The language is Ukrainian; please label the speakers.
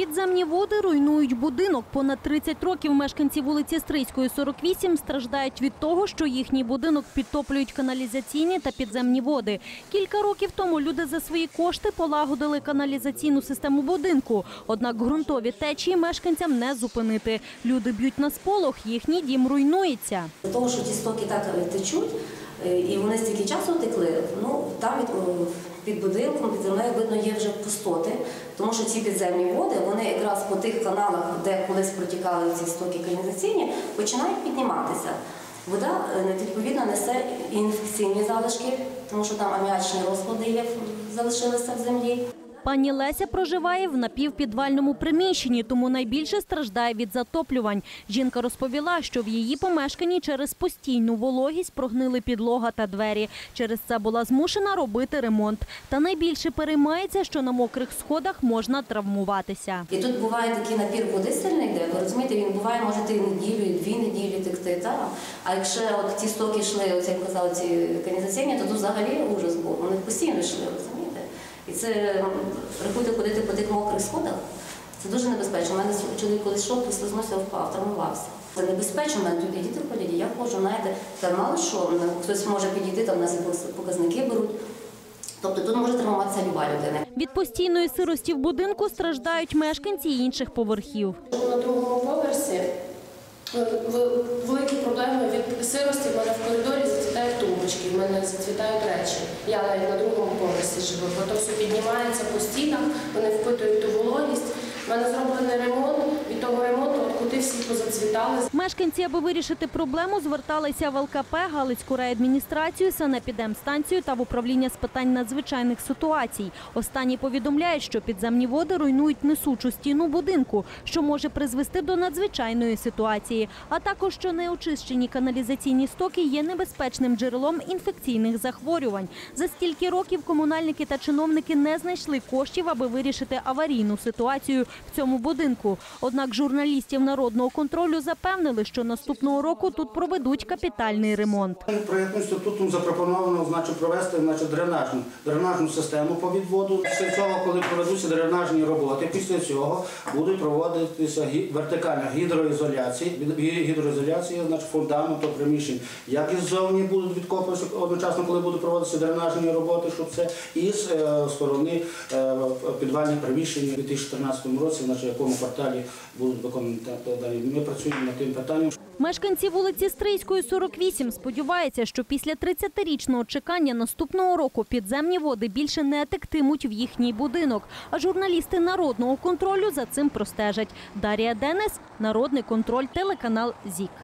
Speaker 1: Підземні води руйнують будинок. Понад 30 років мешканці вулиці Стрийської, 48 страждають від того, що їхній будинок підтоплюють каналізаційні та підземні води. Кілька років тому люди за свої кошти полагодили каналізаційну систему будинку. Однак ґрунтові течії мешканцям не зупинити. Люди б'ють на сполох, їхній дім руйнується.
Speaker 2: Того, що ті стоки так е, течуть, е, і вони стільки часу текли, ну там від, о, під будинком, під землею видно є вже пустоти, тому що ці підземні води, вони якраз по тих каналах, де колись протікали ці стоки каналізаційні, починають підніматися. Вода е, відповідно несе інфекційні залишки, тому що там аміачні розклади є, залишилися в землі.
Speaker 1: Пані Леся проживає в напівпідвальному приміщенні, тому найбільше страждає від затоплювань. Жінка розповіла, що в її помешканні через постійну вологість прогнили підлога та двері. Через це була змушена робити ремонт. Та найбільше переймається, що на мокрих сходах можна травмуватися.
Speaker 2: І тут буває такий напір води йде, ви розумієте, він буває, може і неділю, дві неділі текти. Та? А якщо от ті стоки йшли, ось як казали, ці каналізаційні, то тут взагалі ужас був. Вони постійно йшли, розумієте? І це рахуйте ходити по тих мокрих сходах. Це дуже небезпечно. У мене чоловік колись йшов, послизнувся, впав, травмувався. Це небезпечно, у мене тут і діти ходять, і я ходжу, знаєте, та мало що, хтось може підійти, там у нас показники беруть. Тобто тут може травмуватися люба людина.
Speaker 1: Від постійної сирості в будинку страждають мешканці інших поверхів.
Speaker 3: На другому поверсі е, великі проблеми від сирості. В мене в коридорі зацвітають тумбочки, в мене зацвітають речі. Я навіть на другому поверсі живу, бо то все піднімається по стінах, вони впитують ту вологість. У мене зроблений ремонт. Того ремонту от кути всі позацвітали.
Speaker 1: Мешканці, аби вирішити проблему, зверталися в ЛКП, Галицьку райадміністрацію, санепідемстанцію та в управління з питань надзвичайних ситуацій. Останні повідомляють, що підземні води руйнують несучу стіну будинку, що може призвести до надзвичайної ситуації, а також що неочищені каналізаційні стоки є небезпечним джерелом інфекційних захворювань. За стільки років комунальники та чиновники не знайшли коштів, аби вирішити аварійну ситуацію в цьому будинку. Однак журналістів народного контролю запевнили, що наступного року тут проведуть капітальний ремонт.
Speaker 4: Проєктним інститутом запропоновано значить, провести значить, дренажну, дренажну систему по відводу. Після цього, коли проведуться дренажні роботи, після цього буде проводитися вертикальна гідроізоляція, гідроізоляція значить, фундаменту приміщень. Як іззовні будуть відкопуватися одночасно, коли будуть проводитися дренажні роботи, щоб це і з е, сторони е, підвальних приміщень у 2014 році, значить, в якому кварталі будуть виконані далі. Ми працюємо над тим питанням.
Speaker 1: Мешканці вулиці Стрийської, 48 сподіваються, що після 30-річного чекання наступного року підземні води більше не тектимуть в їхній будинок. А журналісти народного контролю за цим простежать. Дарія Денес, народний контроль, телеканал ЗІК.